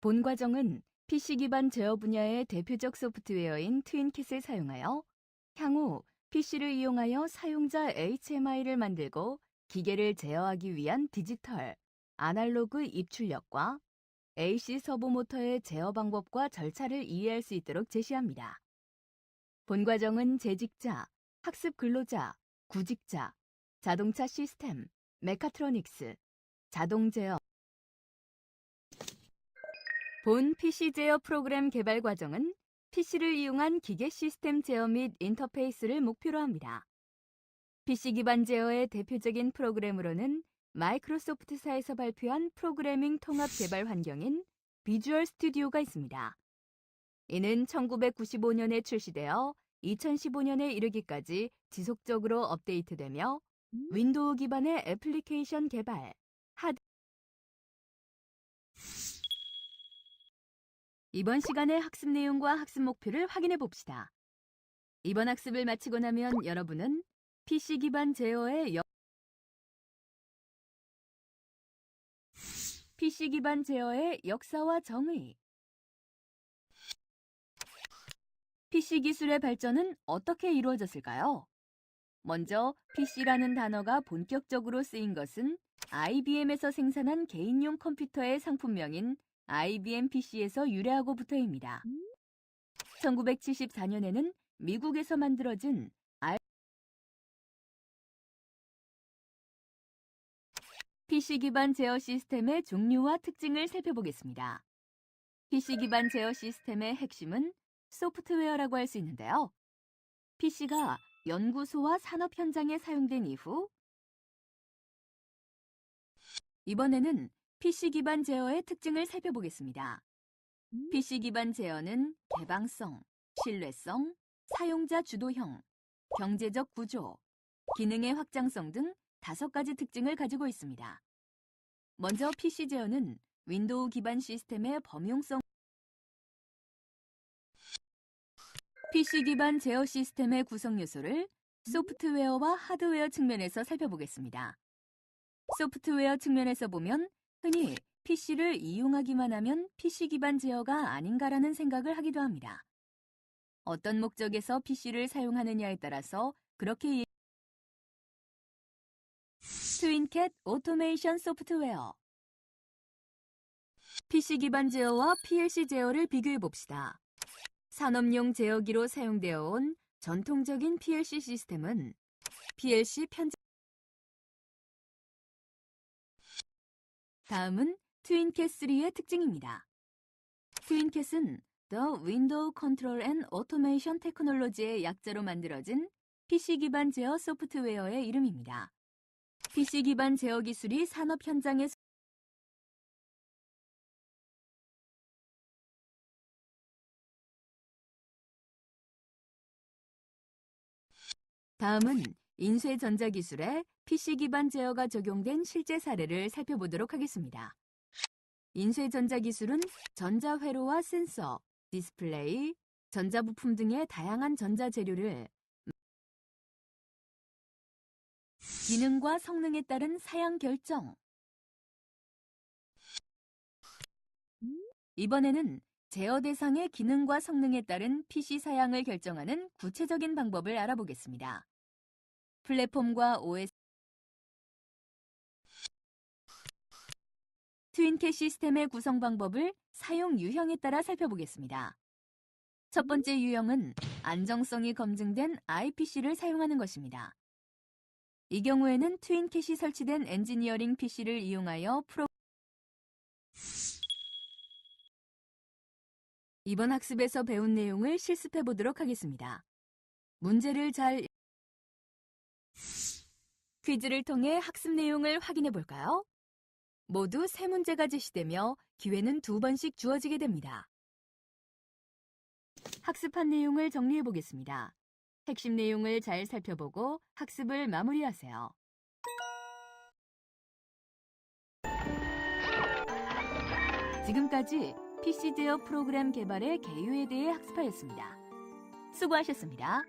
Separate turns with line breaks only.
본 과정은 PC 기반 제어 분야의 대표적 소프트웨어인 트윈킷을 사용하여 향후 PC를 이용하여 사용자 HMI를 만들고 기계를 제어하기 위한 디지털, 아날로그 입출력과 AC 서버 모터의 제어 방법과 절차를 이해할 수 있도록 제시합니다. 본 과정은 재직자, 학습 근로자, 구직자, 자동차 시스템, 메카트로닉스, 자동 제어, 본 PC 제어 프로그램 개발 과정은 PC를 이용한 기계 시스템 제어 및 인터페이스를 목표로 합니다. PC 기반 제어의 대표적인 프로그램으로는 마이크로소프트사에서 발표한 프로그래밍 통합 개발 환경인 비주얼 스튜디오가 있습니다. 이는 1995년에 출시되어 2015년에 이르기까지 지속적으로 업데이트되며 윈도우 기반의 애플리케이션 개발, 하드 이번 시간의 학습 내용과 학습 목표를 확인해 봅시다. 이번 학습을 마치고 나면 여러분은 PC 기반 제어의 역 PC 기반 제어의 역사와 정의 PC 기술의 발전은 어떻게 이루어졌을까요? 먼저 PC라는 단어가 본격적으로 쓰인 것은 IBM에서 생산한 개인용 컴퓨터의 상품명인 IBM PC에서 유래하고부터입니다. 1974년에는 미국에서 만들어진 알- PC 기반 제어 시스템의 종류와 특징을 살펴보겠습니다. PC 기반 제어 시스템의 핵심은 소프트웨어라고 할 수 있는데요. PC가 연구소와 산업 현장에 사용된 이후 이번에는 PC 기반 제어의 특징을 살펴보겠습니다. PC 기반 제어는 개방성, 신뢰성, 사용자 주도형, 경제적 구조, 기능의 확장성 등 다섯 가지 특징을 가지고 있습니다. 먼저 PC 제어는 윈도우 기반 시스템의 범용성 PC 기반 제어 시스템의 구성 요소를 소프트웨어와 하드웨어 측면에서 살펴보겠습니다. 소프트웨어 측면에서 보면 흔히 PC를 이용하기만 하면 PC 기반 제어가 아닌가라는 생각을 하기도 합니다. 어떤 목적에서 PC를 사용하느냐에 따라서 그렇게 이- 트윈캣 오토메이션 소프트웨어 PC 기반 제어와 PLC 제어를 비교해 봅시다. 산업용 제어기로 사용되어 온 전통적인 PLC 시스템은 PLC 편집 다음은 트윈캣3의 특징입니다. 트윈캣은 The Window Control and Automation Technology의 약자로 만들어진 PC 기반 제어 소프트웨어의 이름입니다. PC 기반 제어 기술이 산업 현장에 다음은 인쇄 전자 기술에 PC 기반 제어가 적용된 실제 사례를 살펴보도록 하겠습니다. 인쇄 전자 기술은 전자 회로와 센서, 디스플레이, 전자 부품 등의 다양한 전자 재료를 기능과 성능에 따른 사양 결정. 이번에는 제어 대상의 기능과 성능에 따른 PC 사양을 결정하는 구체적인 방법을 알아보겠습니다. 플랫폼과 OS 트윈캣 시스템의 구성 방법을 사용 유형에 따라 살펴보겠습니다. 첫 번째 유형은 안정성이 검증된 IPC를 사용하는 것입니다. 이 경우에는 트윈캣이 설치된 엔지니어링 PC를 이용하여 프로 이번 학습에서 배운 내용을 실습해 보도록 하겠습니다. 문제를 잘 퀴즈를 통해 학습 내용을 확인해 볼까요? 모두 세 문제가 제시되며 기회는 두 번씩 주어지게 됩니다. 학습한 내용을 정리해 보겠습니다. 핵심 내용을 잘 살펴보고 학습을 마무리하세요. 지금까지 PC 제어 프로그램 개발의 개요에 대해 학습하였습니다. 수고하셨습니다.